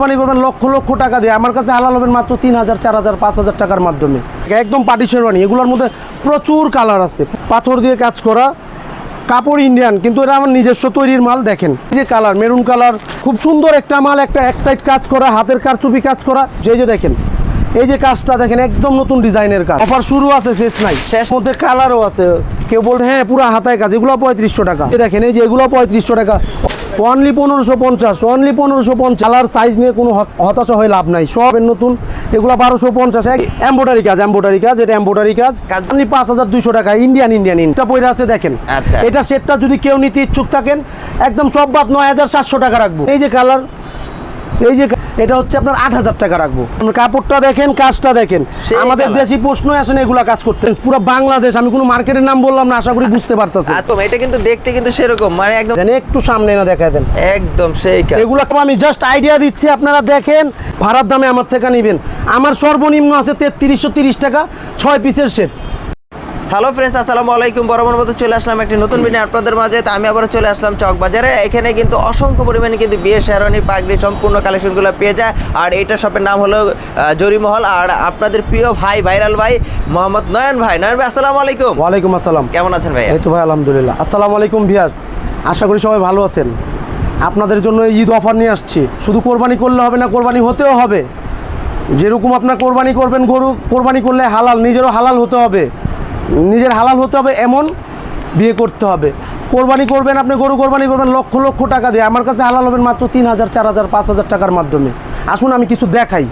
কোরবানি করবেন লক্ষ লক্ষ টাকা দিয়ে। আমার কাছে হালাল হবেন মাত্র তিন হাজার, চার হাজার, পাঁচ হাজার টাকার মাধ্যমে। একদম পাটি শেরওয়ানি, এগুলোর মধ্যে প্রচুর কালার আছে। পাথর দিয়ে কাজ করা, কাপড় ইন্ডিয়ান কিন্তু এটা আমার নিজস্ব তৈরির মাল, দেখেন। যে কালার মেরুন কালার খুব সুন্দর একটা মাল, একটা এক সাইড কাজ করা, হাতের কারচুপি কাজ করা। যে যে দেখেন এই যে কাজটা দেখেন একদম নতুন ডিজাইনের কাজ। অফার শুরু আছে শেষ নাই। শেষ। মধ্যে কালারও আছে। কেউ বলতে হ্যাঁ পুরো হাতায় কাজ এগুলো পঁয়ত্রিশশো টাকা। দেখেন এই যে এগুলো পঁয়ত্রিশশো টাকা। অনলি পনেরোশো পঞ্চাশ অনলি পনেরোশো পঞ্চাশ। কালার সাইজ নিয়ে কোনো হত- হতাশা হয়ে লাভ নাই। সব এর নতুন। এগুলো বারোশো পঞ্চাশ। এম্বোটারি কাজ এম্বোটারি কাজ এটা এম্বোটারি কাজ। অনলি পাঁচ হাজার দুইশো টাকা ইন্ডিয়ান ইন্ডিয়ান এটা পয়রা আছে দেখেন। আচ্ছা। এটা সেটটা যদি কেউ নিতে ইচ্ছুক থাকেন একদম সব বাদ নয় হাজার সাতশো টাকা রাখব। এই যে কালার এই যে এটা হচ্ছে আপনার আট হাজার টাকা রাখব। কাপড়টা দেখেন কাজটা দেখেন। আমাদের। দেশি প্রশ্নই আসেন এগুলা কাজ করতে। পুরো বাংলাদেশ আমি কোনো মার্কেটের নাম বললাম না আশা করি বুঝতে পারতেছেন। আচ্ছা এটা কিন্তু দেখতে কিন্তু সেরকম মানে একদম একটু সামনে না দেখায় দেন। একদম সেই কাজ। এগুলো আমি জাস্ট আইডিয়া দিচ্ছি আপনারা দেখেন। ভাড়ার দামে আমার থেকে নেবেন। আমার সর্বনিম্ন আছে তেত্রিশশো তিরিশ টাকা ছয় পিসের সেট হ্যালো ফ্রেন্ডস আসসালামু আলাইকুম। বরাবর মতো চলে আসলাম একটি নতুন ভিডিও আপনাদের মাঝে। তা আমি আবার চলে আসলাম চক বাজারে। এখানে কিন্তু অসংখ্য পরিমাণে কিন্তু বিয়ে শেরওয়ানি পাগড়ি সম্পূর্ণ কালেকশনগুলো পেয়ে যায়। আর এইটা শপের নাম হলো জরিমহল আর আপনাদের প্রিয় ভাই ভাইরাল ভাই মোহাম্মদ নয়ন ভাই। নয়ন ভাই আসসালামু আলাইকুম। ওয়ালাইকুম আসসালাম। কেমন আছেন ভাই এই তো ভাই আলহামদুলিল্লাহ। আসসালামু আলাইকুম ভিয়াস আশা করি সবাই ভালো আছেন। আপনাদের জন্য এই ঈদ অফার নিয়ে আসছি। শুধু কোরবানি করলে হবে না কোরবানি হতেও হবে। যেরকম আপনার কোরবানি করবেন গরু কোরবানি করলে হালাল নিজেরও হালাল হতে হবে। নিজের হালাল হতে হবে এমন বিয়ে করতে হবে। কোরবানি করবেন আপনি গরু কোরবানি করবেন লক্ষ লক্ষ টাকা দিয়ে। আমার কাছে হালাল হবেন মাত্র তিন হাজার চার হাজার পাঁচ হাজার টাকার মাধ্যমে। আসুন আমি কিছু দেখাই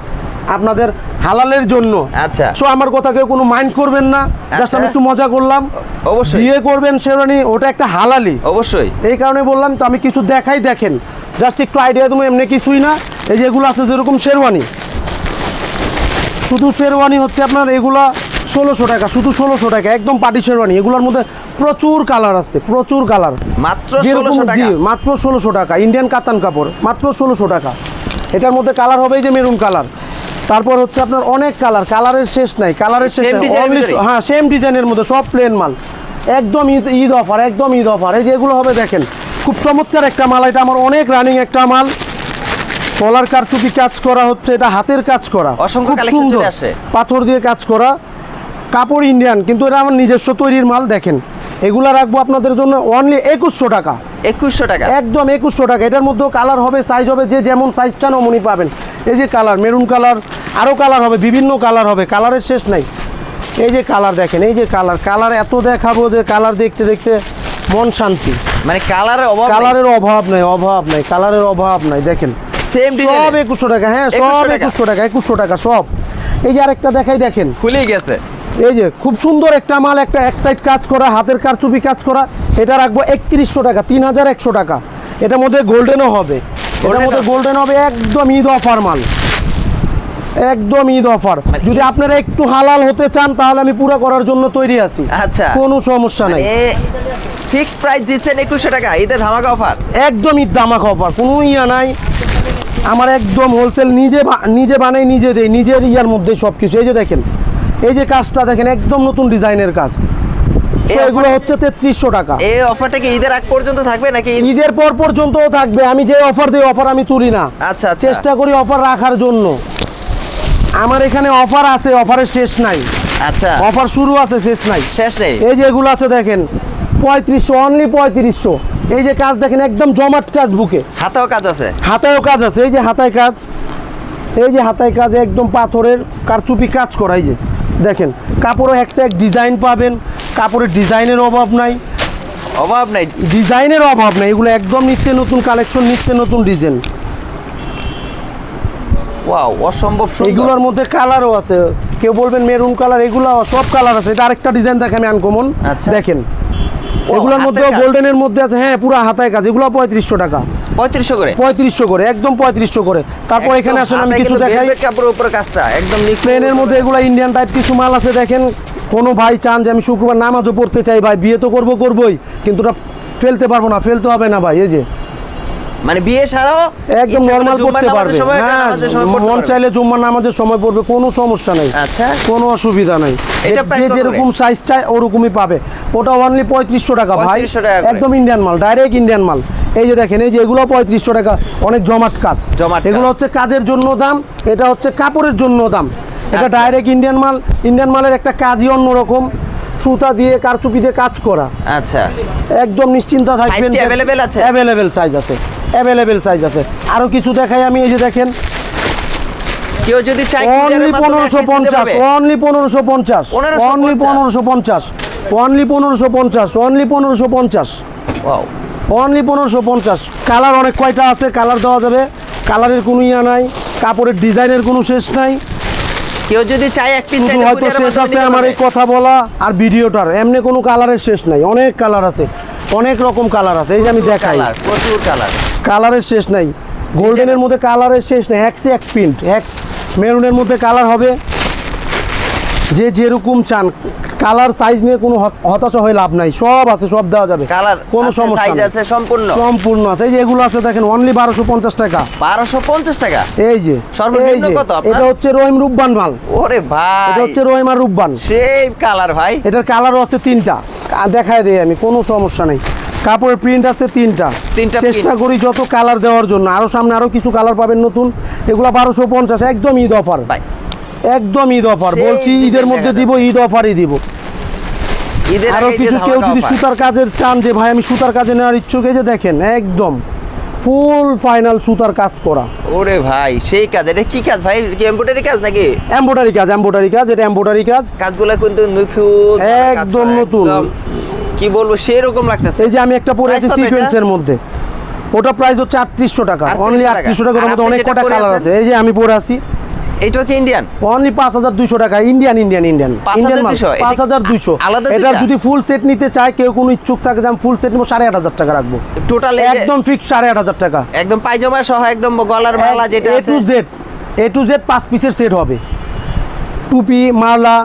আপনাদের হালালের জন্য। আচ্ছা। সো আমার কথা কেউ কোনো মাইন্ড করবেন না। জাস্ট আচ্ছা। আমি একটু মজা করলাম। অবশ্যই। বিয়ে করবেন শেরওয়ানি ওটা একটা হালালি। অবশ্যই। এই কারণে বললাম তো আমি কিছু দেখাই দেখেন। জাস্ট একটু আইডিয়া দেবো এমনি কিছুই না। এই যে এগুলো আছে যেরকম শেরওয়ানি। শুধু শেরওয়ানি হচ্ছে আপনার এগুলা ষোলোশো টাকা শুধু ষোলোশো টাকা একদম পাটি শেরওয়ানি। এগুলোর মধ্যে প্রচুর কালার আছে প্রচুর কালার। মাত্র যেরকম জি মাত্র ষোলোশো টাকা ইন্ডিয়ান কাতান কাপড় মাত্র ষোলোশো টাকা। এটার মধ্যে কালার হবে এই যে মেরুন কালার। তারপর হচ্ছে আপনার অনেক কালার কালারের শেষ নাই কালারের শেষ? হ্যাঁ সেম ডিজাইনের মধ্যে সব প্লেন মাল। একদম ঈদ ঈদ অফার একদম ঈদ অফার এই যে এগুলো হবে দেখেন খুব চমৎকার একটা মাল। এটা আমার অনেক রানিং একটা মাল। কলার কারচুপি কাজ করা হচ্ছে এটা হাতের কাজ করা। অসংখ্য খুব সুন্দর। পাথর দিয়ে কাজ করা। কাপড় ইন্ডিয়ান কিন্তু এটা আমার নিজস্ব তৈরির মাল দেখেন। এগুলা রাখব আপনাদের জন্য অনলি একুশশো টাকা। একুশশো টাকা। একদম একুশশো টাকা। এটার মধ্যেও কালার হবে সাইজ হবে যে যেমন সাইজ চান অমনি পাবেন। এই যে কালার মেরুন কালার আরও কালার হবে বিভিন্ন কালার হবে কালারের শেষ নাই। এই যে কালার দেখেন এই যে কালার কালার এত দেখাবো যে কালার দেখতে দেখতে মন শান্তি। মানে কালারের অভাব কালারের অভাব নাই অভাব নাই কালারের অভাব নাই দেখেন। সেম সব একুশশো টাকা হ্যাঁ সব। একুশশো টাকা একুশশো টাকা সব। এই যে আরেকটা দেখাই দেখেন। খুলেই গেছে। এই যে খুব সুন্দর একটা মাল একটা এক সাইড কাজ করা হাতের কারচুপি কাজ করা এটা রাখব একত্রিশশো টাকা তিন হাজার একশো টাকা। এটার মধ্যে গোল্ডেনও হবে। এটার মধ্যে গোল্ডেন হবে একদম ঈদ অফার মাল। একদম ঈদ অফার। মানে যদি আপনারা একটু হালাল হতে চান তাহলে আমি পুরো করার জন্য তৈরি আছি। আচ্ছা। কোনো সমস্যা নাই। ফিক্সড প্রাইস দিচ্ছেন একুশশো টাকা ঈদে ধামাকা অফার একদম ঈদ দামাক অফার কোনো ইয়া নাই। আমার একদম হোলসেল নিজে নিজে বানাই নিজে দেই নিজের ইয়ার মধ্যে সব কিছু এই যে দেখেন এই যে কাজটা দেখেন একদম নতুন ডিজাইনের কাজ। এই এগুলো হচ্ছে তেত্রিশশো টাকা। এই অফারটা কি ঈদের আগ পর্যন্ত থাকবে নাকি ঈদের পর পর্যন্তও থাকবে। আমি যে অফার দিই অফার আমি তুলি না। আচ্ছা আচ্ছা। চেষ্টা করি অফার রাখার জন্য। আমার এখানে অফার আছে অফারের শেষ নাই। আচ্ছা। অফার শুরু আছে শেষ নাই। শেষ নেই। এই যে এগুলো আছে দেখেন পঁয়ত্রিশশো অনলি পঁয়ত্রিশশো। এই যে কাজ দেখেন একদম জমাট কাজ বুকে। হাতেও কাজ আছে। হাতায়ও কাজ আছে। এই যে হাতায় কাজ এই যে হাতায় কাজ একদম পাথরের কারচুপি কাজ করা এই যে। দেখেন কাপড়ও এক ডিজাইন পাবেন কাপড়ের ডিজাইনের অভাব নাই। অভাব নাই। ডিজাইনের অভাব নাই এগুলো একদম নিত্য নতুন কালেকশন নিত্য নতুন ডিজাইন ওয়াও অসম্ভব সুন্দর। এগুলোর মধ্যে কালারও আছে। কেউ বলবেন মেরুন কালার এগুলো সব কালার আছে। এটা আরেকটা ডিজাইন দেখেন আমি আনকমন আচ্ছা। দেখেন এগুলোর মধ্যে গোল্ডেনের মধ্যে আছে হ্যাঁ পুরো হাতায় কাজ এগুলো পঁয়ত্রিশশো টাকা। পঁয়ত্রিশশো করে? পঁয়ত্রিশশো করে একদম পঁয়ত্রিশশো করে। তারপর এখানে আসলে আমি কিছু দেখাই। কাপড়ের উপরে কাজটা একদম প্লেনের মধ্যে এগুলো ইন্ডিয়ান টাইপ কিছু মাল আছে দেখেন। কোনো ভাই চান যে আমি শুক্রবার নামাজও পড়তে চাই ভাই বিয়ে তো করব করবোই। কিন্তু ওটা ফেলতে পারব না ফেলতে হবে না ভাই এই যে। মানে বিয়ে সারাও একদম করলে পড়তে পারবে। হ্যাঁ মন চাইলে জুম্মার নামাজের সময় পড়বে কোনো সমস্যা নেই। আচ্ছা। কোনো অসুবিধা নাই। এটা যে যেরকম সাইজ চাই ওরকমই পাবে। ওটা অনলি পঁয়ত্রিশশো টাকা ভাই। 3500 টাকা করে। একদম ইন্ডিয়ান মাল ডাইরেক্ট ইন্ডিয়ান মাল। এই যে দেখেন এই যে এগুলো পঁয়ত্রিশশো টাকা অনেক জমাট কাজ। জমাট এগুলো হচ্ছে কাজের জন্য দাম এটা হচ্ছে কাপড়ের জন্য দাম। এটা আচ্ছা। ডাইরেক্ট ইন্ডিয়ান মাল ইন্ডিয়ান মালের একটা কাজই অন্যরকম। সুতা দিয়ে কারচুপি দিয়ে কাজ করা। আচ্ছা। একদম নিশ্চিন্ত থাকবেন available আছে? অ্যাভেলেবেল সাইজ আছে। অ্যাভেলেবেল সাইজ আছে। আরও কিছু দেখাই আমি এই যে দেখেন। কেউ যদি চায় অনলি পনেরোশো পঞ্চাশ? অনলি পনেরোশো পঞ্চাশ 1550 অনলি পনেরোশো পঞ্চাশ অনলি পনেরোশো পঞ্চাশ অনলি পনেরোশো পঞ্চাশ. অনলি পনেরোশো পঞ্চাশ। কালার অনেক কয়টা আছে? কালার দেওয়া যাবে। কালারের কোনো ইয়া নাই কাপড়ের ডিজাইনের কোনো শেষ নাই। কেউ যদি চায় এক পিস হয়তো শেষ আছে আমার এই কথা বলা আর ভিডিওটার। এমনি কোনো কালারের শেষ নাই। অনেক কালার আছে। অনেক রকম কালার আছে। এই যে আমি দেখাই। প্রচুর কালার কালারের শেষ নাই। গোল্ডেনের মধ্যে কালারের শেষ নেই। একসে এক প্রিন্ট এক মেরুনের মধ্যে কালার হবে। যে যেরকম চান কালার সাইজ নিয়ে কোনো হতাশা হয়ে লাভ নাই। সব আছে সব দেওয়া যাবে। কালার কোনো সমস্যা আছে সম্পূর্ণ। সম্পূর্ণ আছে। এই যে এগুলো আছে দেখেন অনলি বারোশো পঞ্চাশ টাকা। বারোশো পঞ্চাশ টাকা? এই যে সর্বনিম্ন কত? এটা হচ্ছে রহিম রূপবান মাল। ওরে ভাই। এটা হচ্ছে রহিম আর রূপবান। সেই কালার ভাই। এটার কালারও আছে তিনটা। দেখায় দেই আমি কোনো সমস্যা নেই। কাপড়ের প্রিন্ট আছে তিনটা। তিনটা চেষ্টা করি যত কালার দেওয়ার জন্য। আরও সামনে আরও কিছু কালার পাবেন নতুন। এগুলা বারোশো পঞ্চাশ একদম ঈদ অফার ভাই একদম ঈদ অফার বলছি ঈদের মধ্যে দিব ঈদ অফারই দিব। ঈদের আরও আগে যে কিছু কেউ যদি সুতার কাজের চান যে ভাই আমি সুতার কাজে নেওয়ার ইচ্ছুক এই যে দেখেন একদম ফুল ফাইনাল সুতার কাজ করা। ওরে ভাই সেই কাজ এটা কি কাজ ভাই? কি এমব্রয়ডারি কাজ নাকি? এম্বোটারি কাজ এম্বোটারি কাজ এটা এম্বোটারি কাজ। কাজগুলো কিন্তু নিখুঁত একদম নতুন। কি বলব সেরকম লাগতেছে। এই যে আমি একটা পরে আছি সিকোয়েন্সের মধ্যে। ওটা প্রাইস হচ্ছে আটত্রিশশো টাকা 3800 অনলি। আটত্রিশশো টাকার মধ্যে অনেক কটা কালার আছে। এই যে আমি পরে আছি। এটা কি ইন্ডিয়ান অনলি পাঁচ হাজার দুইশো টাকা ইন্ডিয়ান ইন্ডিয়ান ইন্ডিয়ান 5200 এটা পাঁচ হাজার দুইশো। আলাদা এটা যদি ফুল সেট নিতে চায় কেউ কোনো ইচ্ছুক থাকে যে আমি ফুল সেট নেব সাড়ে আট হাজার টাকা রাখব। টোটাল একদম ফিক্স সাড়ে আট হাজার টাকা। একদম পায়জামা সহ একদম গলার মালা যেটা আছে A to Z A to Z পাঁচ পিসের সেট হবে। টুপি মালা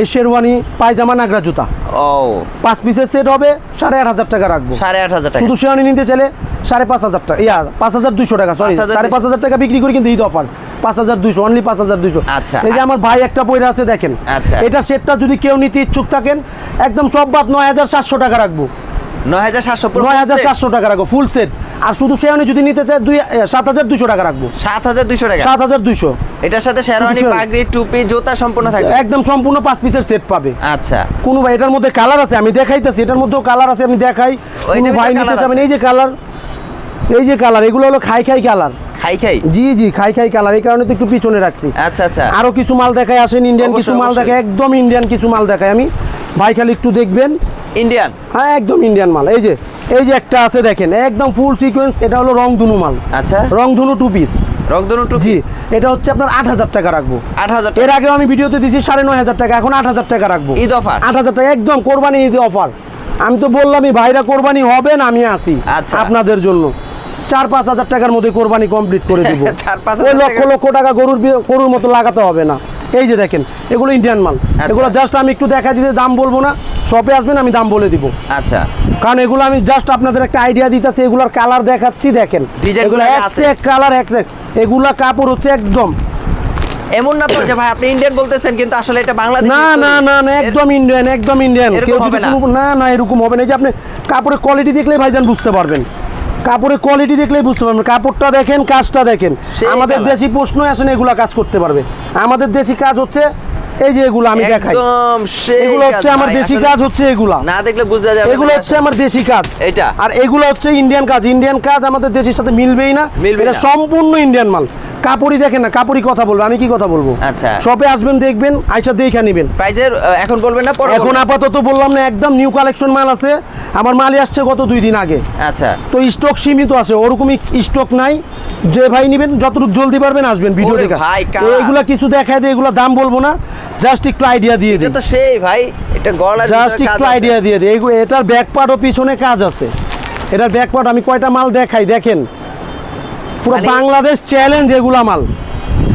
এই শেরওয়ানি পায়জামা নাগরা জুতা। ও। পাঁচ পিসের সেট হবে সাড়ে আট হাজার টাকা রাখব। সাড়ে আট হাজার টাকা। শুধু শেরওয়ানি নিতে চাইলে সাড়ে পাঁচ হাজার টাকা ইয়া পাঁচ হাজার দুইশো টাকা সরি 5,200 সাড়ে পাঁচ হাজার টাকা বিক্রি করি কিন্তু ঈদ অফার পাঁচ হাজার দুইশো অনলি পাঁচ হাজার দুইশো। আচ্ছা। এই যে আমার ভাই একটা বইরা আছে দেখেন। আচ্ছা। এটা সেটটা যদি কেউ নিতে ইচ্ছুক থাকেন একদম সব বাদ নয় হাজার সাতশো টাকা রাখব। নয় হাজার সাতশো নয় হাজার সাতশো টাকা রাখব ফুল সেট আর শুধু শেরওয়ানি যদি নিতে চায় দুই সাত হাজার দুইশো টাকা রাখব। সাত হাজার দুশো টাকা? সাত হাজার দুইশো। এটার সাথে শেরওয়ানি। পাগড়ি টুপি জুতা সম্পূর্ণ থাকবে? একদম সম্পূর্ণ পাঁচ পিসের সেট পাবে। আচ্ছা। কোনো ভাই এটার মধ্যে কালার আছে আমি দেখাইতেছি এটার মধ্যেও কালার আছে আমি দেখাই। ভাই নিতে চাবেন এই যে কালার এই যে কালার এগুলো হলো খাই খাই কালার খাই খাই? জি জি খাই খাই কালার এই কারণে তো একটু পিছনে রাখছি। আচ্ছা আচ্ছা। আরও কিছু মাল দেখায় আসেন ইন্ডিয়ান কিছু মাল। দেখায় একদম ইন্ডিয়ান কিছু মাল দেখায় আমি। ভাই খালি একটু দেখবেন। ইন্ডিয়ান হ্যাঁ একদম ইন্ডিয়ান মাল এই যে এই যে একটা আছে দেখেন একদম ফুল সিকোয়েন্স এটা হলো রংধনু মাল। আচ্ছা। রংধনু টু পিস রংধনু টুপি? জি এটা হচ্ছে আপনার আট হাজার টাকা রাখব। আট হাজার এর আগেও আমি ভিডিওতে দিছি সাড়ে নয় হাজার টাকা এখন আট হাজার টাকা রাখব। ঈদ অফার? আট হাজার টাকা একদম কোরবানি ঈদ অফার। আমি তো বললামই ভাইরা কোরবানি হবেন আমি আসি আচ্ছা। আপনাদের জন্য। চার পাঁচ হাজার টাকার মধ্যে কোরবানি কমপ্লিট করে দেবো। লক্ষ লক্ষ টাকা গরুর গরুর মতো লাগাতে হবে না। এই যে দেখেন এগুলো ইন্ডিয়ান মাল। আচ্ছা। এগুলো জাস্ট আমি একটু দেখা দিতে দাম বলব না। শপে আসবেন আমি দাম বলে দিব। আচ্ছা। কারণ এগুলো আমি জাস্ট আপনাদের একটা আইডিয়া দিতেছি এগুলোর কালার দেখাচ্ছি দেখেন। এগুলো এক আছে। এক কালার এক এগুলা কাপড় হচ্ছে একদম। এমন না তো যে ভাই আপনি ইন্ডিয়ান বলতেছেন কিন্তু আসলে এটা বাংলাদেশ না না না না একদম ইন্ডিয়ান একদম ইন্ডিয়ান কেউ যদি না? না না এরকম হবে না। যে আপনি কাপড়ের কোয়ালিটি দেখলেই ভাইজান বুঝতে পারবেন। কাপড়ের কোয়ালিটি দেখলেই বুঝতে পারবেন। কাপড়টা দেখেন কাজটা দেখেন। আমাদের দেশি প্রশ্ন আসেন এগুলা কাজ করতে পারবে। আমাদের দেশি কাজ হচ্ছে এই যে এগুলো আমি দেখাই। এগুলো হচ্ছে আমার দেশি কাজ হচ্ছে এগুলা। না দেখলে বুঝা যাবে এগুলো হচ্ছে আমার দেশি কাজ। এটা? আর এগুলো হচ্ছে ইন্ডিয়ান কাজ। ইন্ডিয়ান কাজ আমাদের দেশের সাথে মিলবেই না। মিলবে এটা। সম্পূর্ণ ইন্ডিয়ান মাল। কাপড়ই দেখেন না কাপড়ই কথা বলব। আমি কি কথা বলব? আচ্ছা। শপে আসবেন দেখবেন আইসা দেখে নিবেন। প্রাইজের এখন বলবেন না পরে এখন আপাতত বললাম না একদম নিউ কালেকশন মাল আছে। আমার মালই আসছে গত দুই দিন আগে। আচ্ছা। তো স্টক সীমিত আছে ওরকমই স্টক নাই। যে ভাই নেবেন যতটুকু জলদি পারবেন আসবেন ভিডিও দেখে। এগুলা কিছু দেখায় দিয়ে এগুলো দাম বলব না জাস্ট একটু আইডিয়া দিয়ে এটা দিই। তো সেই ভাই এটা গলার জাস্ট একটু আইডিয়া দিয়ে দিই। এটার ব্যাক পার্টও পিছনে কাজ আছে। এটার ব্যাক পার্ট আমি কয়টা মাল দেখাই দেখেন। পুরো বাংলাদেশ চ্যালেঞ্জ এগুলা মাল।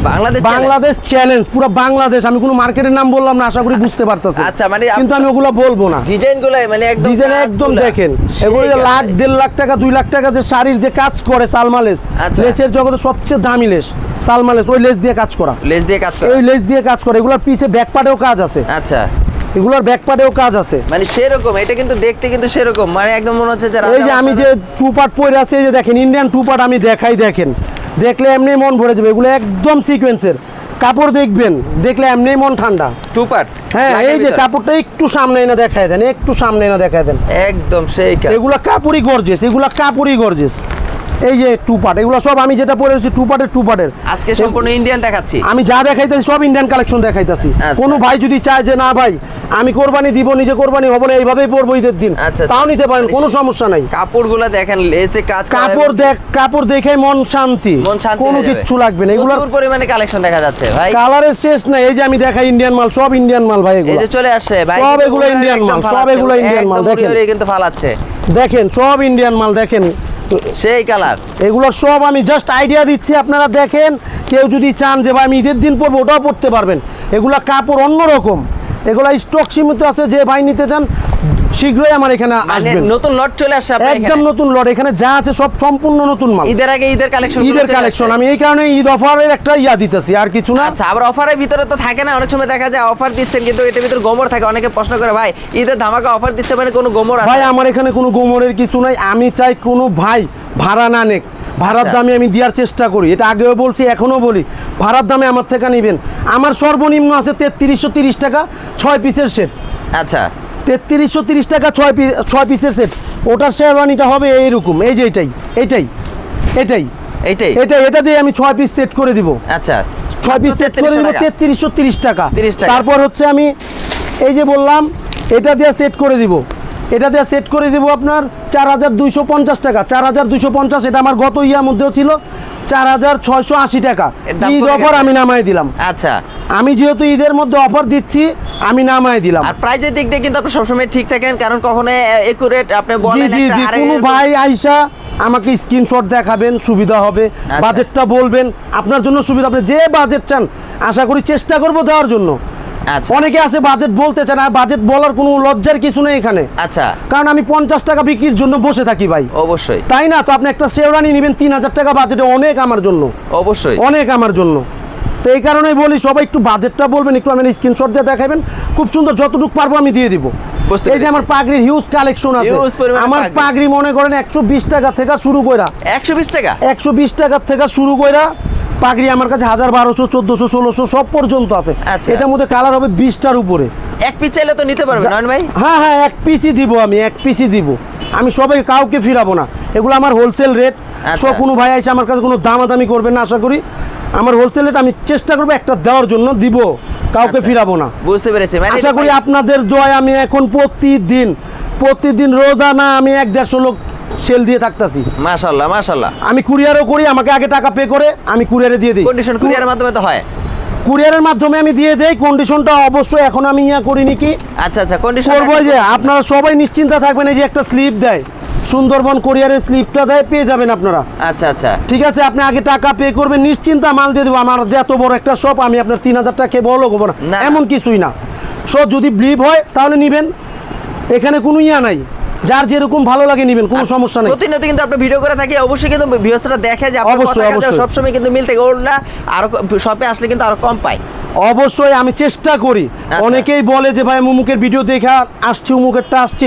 বাংলাদেশ বাংলাদেশ চ্যালেঞ্জ পুরো বাংলাদেশ। আমি কোনো মার্কেটের নাম বললাম না আশা করি বুঝতে পারতেছি আচ্ছা, মানে কিন্তু আমি ওগুলো বলব না। ডিজাইনগুলো মানে একদম ডিজাইন একদম দেখেন এগুলো যে লাখ দেড় লাখ টাকা দুই লাখ টাকা যে শাড়ির যে কাজ করে সালমালেস আচ্ছা। লেসের জগতে সবচেয়ে দামি লেস সালমালেস ওই লেস দিয়ে কাজ করা। লেস দিয়ে কাজ করে। এই লেস দিয়ে কাজ করে এগুলোর পিছে ব্যাক পার্টেও কাজ আছে। আচ্ছা। এগুলোর ব্যাক পার্টেও কাজ আছে। মানে সেরকম এটা কিন্তু দেখতে কিন্তু সেরকম। মানে একদম মনে হচ্ছে যে এই যে আমি যে টু পার্ট পরে আছি এই যে দেখেন ইন্ডিয়ান টু পার্ট আমি দেখাই দেখেন। দেখলে এমনি মন ভরে যাবে এগুলো একদম সিকোয়েন্সের কাপড় দেখবেন দেখলে এমনি মন ঠান্ডা। টু পার্ট হ্যাঁ এই যে কাপড়টা একটু সামনে এনে দেখায় দেন একটু সামনে এনে দেখায় দেন। একদম সেই কাজ। এগুলা কাপড়ই গর্জেস এগুলা কাপড়ই গর্জেস এই যে টু পার্ট এগুলো সব আমি যেটা পরে টু পার্টের টু পার্টের আজকে সম্পূর্ণ ইন্ডিয়ান দেখাচ্ছি। আমি যা দেখাইতেছি সব ইন্ডিয়ান কালেকশন দেখাইতেছি। কোনো ভাই যদি চায় যে না ভাই আমি কোরবানি দিব নিজে কোরবানি হব না এইভাবেই পরবো ঈদের দিন। আচ্ছা, তাও নিতে পারেন কোনো সমস্যা নাই। কাপড়গুলো দেখেন লেসে কাজ কাপড় দেখ কাপড় দেখে মন শান্তি। মন শান্তি কোনো। কিচ্ছু লাগবে না। এগুলো পরিমাণে কালেকশন দেখা যাচ্ছে ভাই। কালারের শেষ নাই। এই যে আমি দেখাই ইন্ডিয়ান মাল সব ইন্ডিয়ান মাল ভাই এই এগুলো যে চলে আসছে ভাই সব এগুলো Indian মাল, সব এগুলো Indian মাল, দেখেন। কিন্তু ফালাচ্ছে। দেখেন সব ইন্ডিয়ান মাল দেখেন। সেই কালার। এগুলো সব আমি জাস্ট আইডিয়া দিচ্ছি, আপনারা দেখেন। কেউ যদি চান যে, ভাই, আমি ঈদের দিন পরবো ওটাও পরতে পারবেন। এগুলো কাপড় অন্যরকম। এগুলো স্টক সীমিত আছে, যে ভাই নিতে চান শীঘ্রই আমার এখানে মানে আসবেন। নতুন লট চলে আসছে একদম নতুন লট এখানে যা আছে সব সম্পূর্ণ নতুন মাল। ঈদের আগে ঈদের কালেকশন ঈদের কালেকশন আমি এই কারণে ঈদ অফারের একটা ইয়া দিতেছি আর কিছু না। আচ্ছা আবার অফারের ভিতরে তো থাকে না অনেক সময় দেখা যায় অফার দিচ্ছেন কিন্তু এটার ভিতরে গোমর থাকে। অনেকে প্রশ্ন করে ভাই ঈদের ধামাকা অফার দিচ্ছে মানে কোনো গোমর আছে? ভাই আমার এখানে কোনো গোমরের কিছু নাই। আমি চাই কোনো ভাই ভাড়া না নেক। ভাড়ার আচ্ছা। দামে আমি দেওয়ার চেষ্টা করি। এটা আগেও বলছি এখনও বলি। ভাড়ার দামে আমার থেকে নেবেন। আমার সর্বনিম্ন আছে তেত্রিশশো তিরিশ টাকা ছয় পিসের সেট আচ্ছা। তেত্রিশশো তিরিশ টাকা ছয় পিস ছয় পিসের সেট ওটার শেরওয়ানিটা হবে এইরকম। এই যে এটাই এটাই এটাই এটাই এটাই এটা দিয়ে আমি ছয় পিস সেট করে দিব। আচ্ছা ছয় পিস সেট করে 3300 দিব তেত্রিশশো তিরিশ টাকা। 30 টাকা। তারপর হচ্ছে আমি এই যে বললাম এটা দিয়ে সেট করে দিব। এটা দিয়ে সেট করে দেবো আপনার চার হাজার দুইশো পঞ্চাশ টাকা। চার হাজার দুইশো পঞ্চাশ এটা আমার গত ইয়ার মধ্যেও ছিল চার হাজার ছয়শো আশি টাকা। ঈদ অফার আমি নামাই দিলাম। আচ্ছা। আমি যেহেতু ঈদের মধ্যে অফার দিচ্ছি আমি নামাই দিলাম। আর প্রাইজের দিক দিয়ে কিন্তু আপনি সবসময় ঠিক থাকেন কারণ কখনো একুরেট আপনি বলেন জি জি কোনো ভাই আইসা আমাকে স্ক্রিনশট দেখাবেন সুবিধা হবে আচ্ছা। বাজেটটা বলবেন আপনার জন্য সুবিধা আপনি যে বাজেট চান আশা করি চেষ্টা করব দেওয়ার জন্য। আচ্ছা অনেকে আছে বাজেট বলতে চান আর বাজেট বলার কোনো লজ্জার কিছু নেই এখানে। আচ্ছা। কারণ আমি পঞ্চাশ টাকা বিক্রির জন্য বসে থাকি ভাই। অবশ্যই। তাই না? তো আপনি একটা শেওরানি নেবেন তিন হাজার টাকা বাজেটে অনেক আমার জন্য। অবশ্যই। অনেক আমার জন্য। তো এই কারণেই বলি সবাই একটু বাজেটটা বলবেন একটু আমি স্ক্রিনশট দিয়ে দেখাবেন। খুব সুন্দর যতটুকু পারব আমি দিয়ে দিব। বুঝতে এই যে আমার পাগড়ির হিউজ কালেকশন আছে। আমার পাগড়ি। মনে করেন একশো বিশ টাকা থেকে শুরু কইরা। একশো বিশ টাকা? একশো টাকার থেকে শুরু কইরা পাগড়ি আমার কাছে হাজার বারোশো চোদ্দশো ষোলোশো সব পর্যন্ত আছে। আচ্ছা। এটার মধ্যে কালার হবে বিশটার উপরে। এক পিস চাইলে তো নিতে পারবে নয়ন ভাই? হ্যাঁ হ্যাঁ এক পিসই দিব আমি এক পিসই দিব। আমি সবাই কাউকে ফিরাবো না। এগুলো আমার হোলসেল রেট আচ্ছা। সব কোনো ভাই এসে আমার কাছে কোনো দামাদামি করবে না আশা করি। আমার হোলসেল রেট আমি চেষ্টা করব একটা দেওয়ার জন্য দিব। কাউকে আচ্ছা। ফিরাবো না। বুঝতে পেরেছি। মানে আশা করি আপনাদের দোয়ায় আমি এখন প্রতিদিন প্রতিদিন রোজানা আমি এক দেড়শো লোক সেল দিয়ে থাকতাছি। মাশাল্লাহ মাশাল্লাহ। আমি কুরিয়ারও করি আমাকে আগে টাকা পে করে আমি কুরিয়ারে দিয়ে দিই। কন্ডিশন কুরিয়ারের মাধ্যমে তো হয়। কুরিয়ারের মাধ্যমে আমি দিয়ে দেই কন্ডিশনটা অবশ্যই এখন আমি ইয়া করিনি কি আচ্ছা আচ্ছা কন্ডিশন করব যে আপনারা সবাই নিশ্চিন্তা থাকবেন এই যে একটা স্লিপ দেয়। সুন্দরবন কোরিয়ারের স্লিপটা দেয় পেয়ে যাবেন আপনারা। আচ্ছা আচ্ছা। ঠিক আছে আপনি আগে টাকা পে করবেন নিশ্চিন্তা মাল দিয়ে দেবো। আমার যে এত বড় একটা শপ আমি আপনার তিন হাজার টাকা খেয়ে বলো গোবো না। এমন কিছুই না। সো যদি ব্লিভ হয় তাহলে নিবেন। এখানে কোনো ইয়া নাই। যার যেরকম ভালো লাগে নিবেন কোনো সমস্যা নেই। প্রতিনিয়ত কিন্তু আপনি ভিডিও করে থাকি অবশ্যই কিন্তু ভিউসরা দেখে যে আপনার কথা কাজে। সবসময় কিন্তু মিল থাকে ওরা আরও শপে আসলে কিন্তু আরও কম পায়। অবশ্যই আমি চেষ্টা করি। আচ্ছা। অনেকেই বলে যে ভাই মুমুকের ভিডিও দেখে আসছি উমুকেরটা আসছি।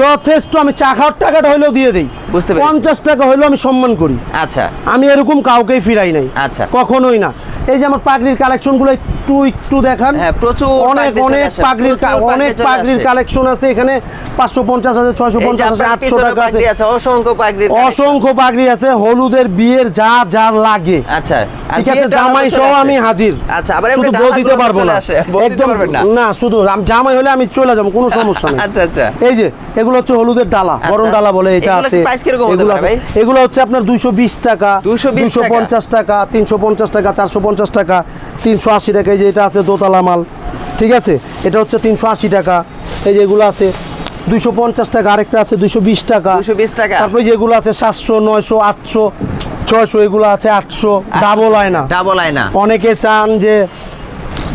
যথেষ্ট আমি চা খাওয়ার টাকাটা হইলেও দিয়ে দিই। বুঝতে। পঞ্চাশ টাকা হইলেও আমি সম্মান করি। আচ্ছা। আমি এরকম কাউকেই ফিরাই নাই। আচ্ছা। কখনোই না। এই যে আমার পাগড়ির কালেকশনগুলো একটু একটু দেখান। হ্যাঁ, প্রচুর অনেক অনেক পাগড়ির অনেক পাগড়ির কালেকশন আছে এখানে। পাঁচশো পঞ্চাশ আছে ছয়শো এই যে পঞ্চাশ আছে আপনার আটশো পিছনে টাকা আছে। অসংখ্য পাগড়ি অসংখ্য পাগড়ি আছে হলুদের বিয়ের যা যা লাগে। আচ্ছা ঠিক আছে বিয়ের ডালা তো জামাই সহ আমি হাজির। আচ্ছা আবার শুধু বউ দিতে পারব না। আসে, বউ দিতে একদম না। না শুধু জামাই হলে আমি চলে যাব কোনো সমস্যা নেই। আচ্ছা আচ্ছা। এই যে এগুলো হচ্ছে হলুদের ডালা আচ্ছা। গরম ডালা বলে এটা আছে। এগুলো আছে। এগুলো হচ্ছে আপনার দুইশো বিশ টাকা 220 টাকা। পঞ্চাশ টাকা তিনশো পঞ্চাশ টাকা চারশো পঞ্চাশ টাকা তিনশো আশি টাকা এই যে এটা আছে দোতলা মাল ঠিক আছে? এটা হচ্ছে তিনশো আশি টাকা। এই যে এগুলো আছে দুইশো পঞ্চাশ টাকা আরেকটা আছে দুইশো বিশ টাকা। 220 টাকা। তারপরে যেগুলো আছে সাতশো নয়শো আটশো ছয়শো এগুলো আছে আটশো ডাবল হয় না ডাবল আয়না। অনেকে চান যে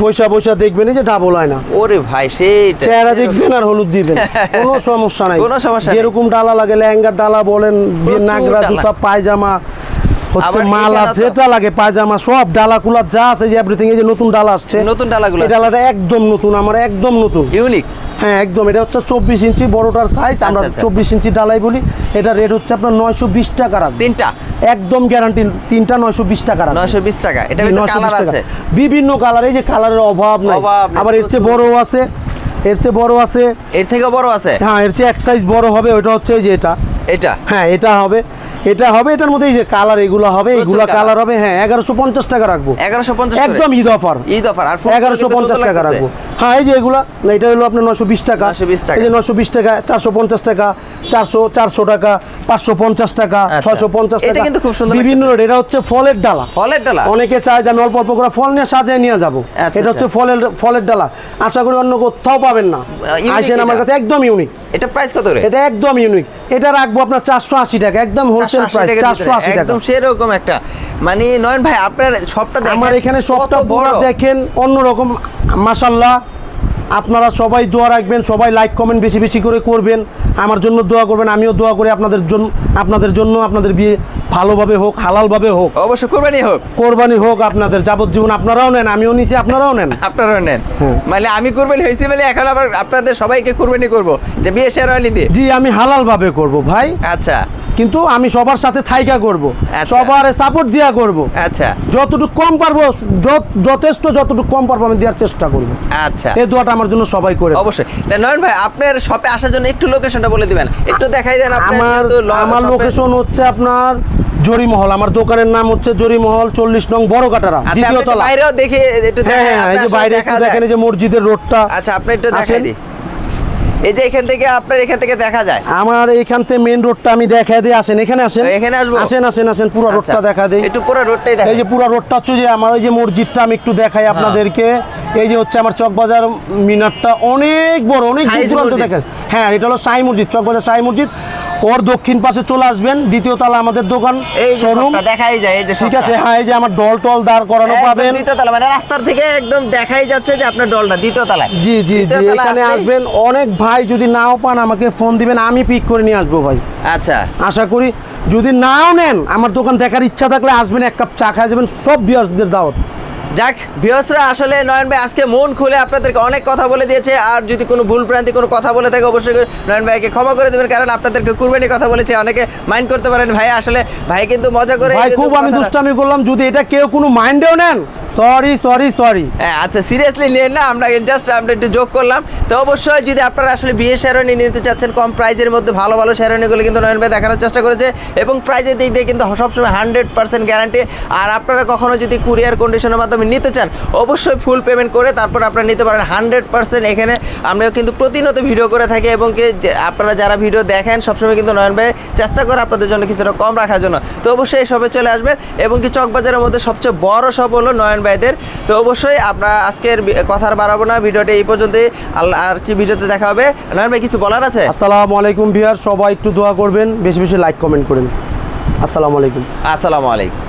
পয়সা পয়সা দেখবেন যে ডাবল হয় না ওরে ভাই সেইটা চেহারা দেখবেন আর হলুদ দিবেন। কোনো সমস্যা নাই। কোনো সমস্যা। যেরকম ডালা লাগে লেহেঙ্গার ডালা বলেন নাগরা জুতা পায়জামা হচ্ছে মালা যেটা লাগে পায়জামা সব ডালা কুলা যা আছে যে এভরিথিং এই যে নতুন ডালা আসছে। নতুন ডালাগুলো এই ডালাটা একদম নতুন আমার একদম নতুন। ইউনিক? হ্যাঁ একদম। এটা হচ্ছে চব্বিশ ইঞ্চি বড়টার সাইজ আমরা আচ্ছা, আচ্ছা। চব্বিশ ইঞ্চি ডালাই বলি। এটা রেট হচ্ছে আপনার নয়শো বিশ টাকা তিনটা? একদম গ্যারান্টি তিনটা নয়শো বিশ টাকা নয়শো বিশ টাকা। এটা জি, ভিতরে 920 কালার। আছে। বিভিন্ন কালার এই যে কালারের অভাব নাই। আবার এর চেয়ে প্রচুর। বড় আছে এর চেয়ে বড় আছে। এর থেকে বড় আছে? হ্যাঁ এর চেয়ে এক সাইজ বড় হবে ওটা হচ্ছে এই যে এটা। এটা? হ্যাঁ এটা হবে। এটা হবে এটার মধ্যে এই যে কালার এগুলো হবে এগুলো কালার হবে হ্যাঁ এগারোশো পঞ্চাশ টাকা রাখব। এগারোশো পঞ্চাশ একদম ঈদ অফার ঈদ অফার আর এগারোশো পঞ্চাশ টাকা রাখব। হ্যাঁ এই যে এগুলা না, এটা হলো আপনার নশো বিশ টাকা। 920 টাকা। এই যে নশো বিশ টাকা চারশো পঞ্চাশ টাকা চারশো চারশো টাকা পাঁচশো পঞ্চাশ টাকা আচ্ছা। ছয়শো পঞ্চাশ টাকা। কিন্তু খুব সুন্দর বিভিন্ন রেট এটা হচ্ছে ফলের ডালা। ফলের ডালা? অনেকে চায় যে আমি অল্প অল্প করে ফল নিয়ে সাজিয়ে নিয়ে যাব। আচ্ছা, এটা হচ্ছে ফলের ফলের ডালা। আশা করি অন্য কোথাও পাবেন না। আসেন আমার কাছে একদম ইউনিক এটা প্রাইস কত রে? এটা একদম ইউনিক এটা রাখব আপনার চারশো আশি টাকা একদম হোলসেল প্রাইস চারশো আশি টাকা। একদম সেরকম একটা। মানে নয়ন ভাই আপনার সবটা আমার এখানে সবটা বড়। দেখেন অন্যরকম মাসাল্লাহ আপনারা সবাই দোয়া রাখবেন সবাই লাইক কমেন্ট বেশি বেশি করে করবেন। আমার জন্য দোয়া করবেন আমিও দোয়া করি আপনাদের জন্য আপনাদের জন্য আপনাদের বিয়ে ভালোভাবে হোক হালালভাবে হোক। অবশ্য কোরবানি হোক। কোরবানি হোক আপনাদের যাবজ্জীবন আপনারাও নেন আমিও নিছি আপনারাও নেন। আপনারাও নেন। হ্যাঁ। মানে আমি কোরবানি হয়েছি বলে এখন আবার আপনাদের সবাইকে কোরবানি করব যে বিয়ে দিয়ে। জি আমি হালালভাবে করব ভাই। আচ্ছা। কিন্তু আমি সবার সাথে থাইকা করব। আচ্ছা। সবার সাপোর্ট দিয়া করব। আচ্ছা। যতটুকু কম পারব যথেষ্ট যতটুকু কম পারব আমি দেওয়ার চেষ্টা করব। আচ্ছা। এই দোয়াটা আমার জন্য সবাই করে। অবশ্যই। নয়ন ভাই আপনার শপে আসার জন্য একটু লোকেশনটা বলে দিবেন। একটু দেখাই দেন আপনার আমার আমার লোকেশন হচ্ছে আপনার জরিমহল। আমার দোকানের নাম হচ্ছে জরিমহল চল্লিশ নং বড় কাটারা আচ্ছা দ্বিতীয় তলা। বাইরেও দেখে একটু হ্যাঁ হ্যাঁ এই যে বাইরে দেখেন এই যে মসজিদের রোডটা আচ্ছা আপনি একটু দেখাই দিই। এই যে এখান থেকে আপনার এখান থেকে দেখা যায়। আমার এখান থেকে মেন রোডটা আমি দেখা দিয়ে আসেন এখানে আসেন। এখানে আসব? আসেন আসেন আসেন পুরো রোডটা আচ্ছা, দেখা দেই। একটু পুরো রোডটাই এই যে পুরো রোডটা হচ্ছে যে আমার ওই যে মসজিদটা আমি একটু দেখাই হ্যাঁ। আপনাদেরকে। এই যে হচ্ছে আমার চকবাজার মিনারটা অনেক বড় অনেক দূর দূরান্ত দেখেন। হ্যাঁ এটা হলো সাই মসজিদ চকবাজার সাই মসজিদ। ওর দক্ষিণ পাশে চলে আসবেন দ্বিতীয় তলা আমাদের দোকান এই শোরুম দেখাই যায় এই যে ঠিক আছে হ্যাঁ এই যে আমার ডল টল দাঁড় করানো পাবেন। দ্বিতীয় তলা মানে রাস্তার থেকে একদম দেখাই যাচ্ছে যে আপনার ডলটা দ্বিতীয় তলায়। জি জি জি এখানে আসবেন অনেক ভাই যদি নাও পান আমাকে ফোন দিবেন আমি পিক করে নিয়ে আসব ভাই। আচ্ছা। আশা করি যদি নাও নেন আমার দোকান দেখার ইচ্ছা থাকলে আসবেন এক কাপ চা খাওয়া যাবেন সব বিয়ার্সদের দাওয়াত। যাক ভিউয়ার্সরা আসলে নয়ন ভাই আজকে মন খুলে আপনাদেরকে অনেক কথা বলে দিয়েছে আর যদি কোনো ভুল ভ্রান্তি কোনো কথা বলে থাকে অবশ্যই নয়ন ভাইকে ক্ষমা করে দেবেন কারণ আপনাদেরকে কুরবানি কথা বলেছে অনেকে মাইন্ড করতে পারেন ভাই আসলে ভাই কিন্তু মজা করে ভাই খুব আমি দুষ্টামি করলাম যদি এটা কেউ কোনো মাইন্ডেও নেন সরি সরি সরি হ্যাঁ আচ্ছা সিরিয়াসলি নিয়ে না আমরা জাস্ট আমরা একটু যোগ করলাম। তো অবশ্যই যদি আপনারা আসলে বিয়ে শেরওয়ানি নিতে চাচ্ছেন কম প্রাইজের মধ্যে ভালো ভালো শেরওয়ানিগুলো কিন্তু নয়ন ভাই দেখানোর চেষ্টা করেছে এবং প্রাইজের দিক দিয়ে কিন্তু সবসময় হান্ড্রেড পার্সেন্ট গ্যারান্টি আর আপনারা কখনো যদি কুরিয়ার কন্ডিশনের মাধ্যমে নিতে চান অবশ্যই ফুল পেমেন্ট করে তারপর আপনারা নিতে পারেন হান্ড্রেড পার্সেন্ট এখানে। আমরা কিন্তু প্রতিনিয়ত ভিডিও করে থাকি এবং কি আপনারা যারা ভিডিও দেখেন সবসময় কিন্তু নয়ন ভাই চেষ্টা করে আপনাদের জন্য কিছুটা কম রাখার জন্য। তো অবশ্যই এই সবে চলে আসবেন এবং কি চকবাজারের মধ্যে সবচেয়ে বড় সব হলো নয়ন ভাইদের। তো অবশ্যই আপনারা আজকের বি- কথা বাড়াবো না ভিডিওটা এই পর্যন্তই। আর কি ভিডিওতে দেখা হবে। নয়ন ভাই কিছু বলার আছে? আসসালামু আলাইকুম ভিয়ার সবাই একটু দোয়া করবেন বেশি বেশি লাইক কমেন্ট করেন। আসসালামু আলাইকুম। আসসালামু আলাইকুম।